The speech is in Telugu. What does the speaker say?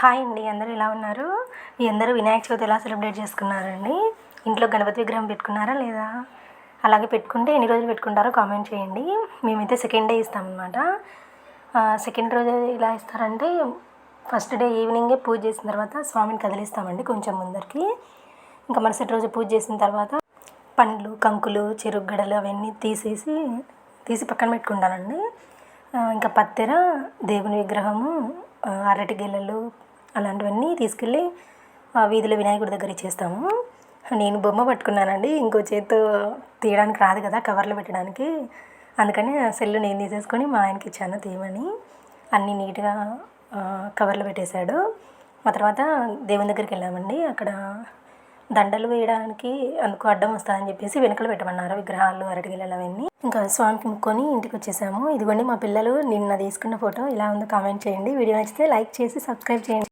హాయ్ అండి అందరూ ఎలా ఉన్నారు? మీ అందరూ వినాయక చవితి ఎలా సెలబ్రేట్ చేసుకున్నారండి? ఇంట్లో గణపతి విగ్రహం పెట్టుకున్నారా లేదా? అలాగే పెట్టుకుంటే ఎన్ని రోజులు పెట్టుకుంటారో కామెంట్ చేయండి. మేమైతే సెకండ్ డే ఇస్తామన్నమాట. సెకండ్ రోజు ఎలా ఇస్తారంటే ఫస్ట్ డే ఈవినింగే పూజ చేసిన తర్వాత స్వామిని కదిలిస్తామండి కొంచెం ముందరికి. ఇంకా మరుసటి రోజు పూజ చేసిన తర్వాత పండ్లు కంకులు చెరుగడలు అవన్నీ తీసేసి తీసి పక్కన పెట్టుకుంటానండి. ఇంకా పత్తెర దేవుని విగ్రహము అరటి గెలలు అలాంటివన్నీ తీసుకెళ్ళి ఆ వీధిలో వినాయకుడి దగ్గర ఇచ్చేస్తాము. నేను బొమ్మ పట్టుకున్నానండి. ఇంకో చేత్తో తీయడానికి రాదు కదా కవర్లో పెట్టడానికి. అందుకని ఆ సెల్ నేను తీసేసుకొని మా ఆయనకి ఇచ్చాను తీయమని. అన్నీ నీట్గా కవర్లో పెట్టేశాడు. ఆ తర్వాత దేవుని దగ్గరికి వెళ్ళామండి. అక్కడ దండలు వేయడానికి అందుకు అడ్డం వస్తుందని చెప్పేసి వెనుకలు పెట్టమన్నారు. విగ్రహాలు అరటిగెలలు అవన్నీ. ఇంకా స్వామికి ముక్కొని ఇంటికి వచ్చేసాము. ఇదిగోండి మా పిల్లలు నిన్న తీసుకున్న ఫోటో. ఇలా ఉందో కామెంట్ చేయండి. వీడియో నచ్చితే లైక్ చేసి సబ్స్క్రైబ్ చేయండి.